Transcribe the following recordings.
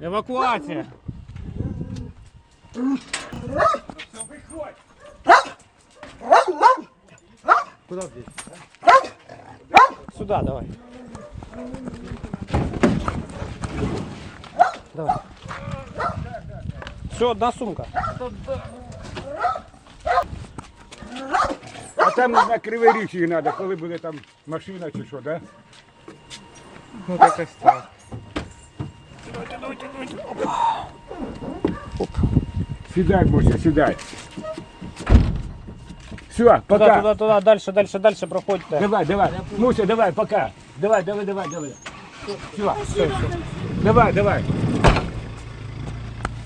Евакуація. Куда здесь? Сюда давай. Давай. Все, одна сумка. А там на Кривий Ріг їх треба, коли буде там машина чи що, да? Ну якось так. Сідай, Буся, сідай. Все, Туда, пока. туда, туда, дальше, дальше, дальше проходьте. Давай, давай. Муся, давай, пока. Давай, давай, давай, давай. Все, давай, давай.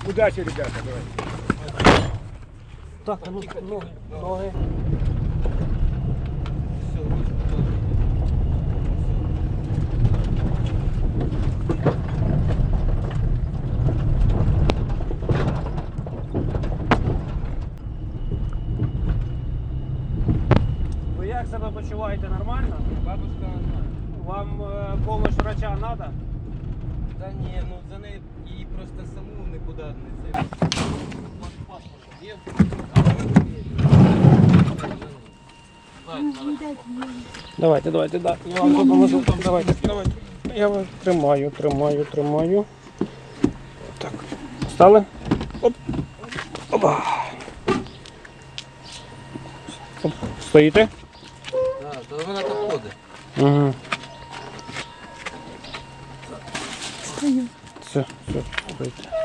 Удачи, ребята, давай. Так, а ну, ноги, ноги. Себе почуваєте нормально? Бабушка нормально. Вам е, помощь врача треба? Та ні, ну за неї її просто саму нікуди не це. Є? Давайте, давайте, да. Я вам допоможу. Давайте, давайте. Я вас тримаю, тримаю, тримаю. Так. Стали? Оп. Опа. Оп. Стоїте? То вона так ходить. Угу. Все, все, стойте.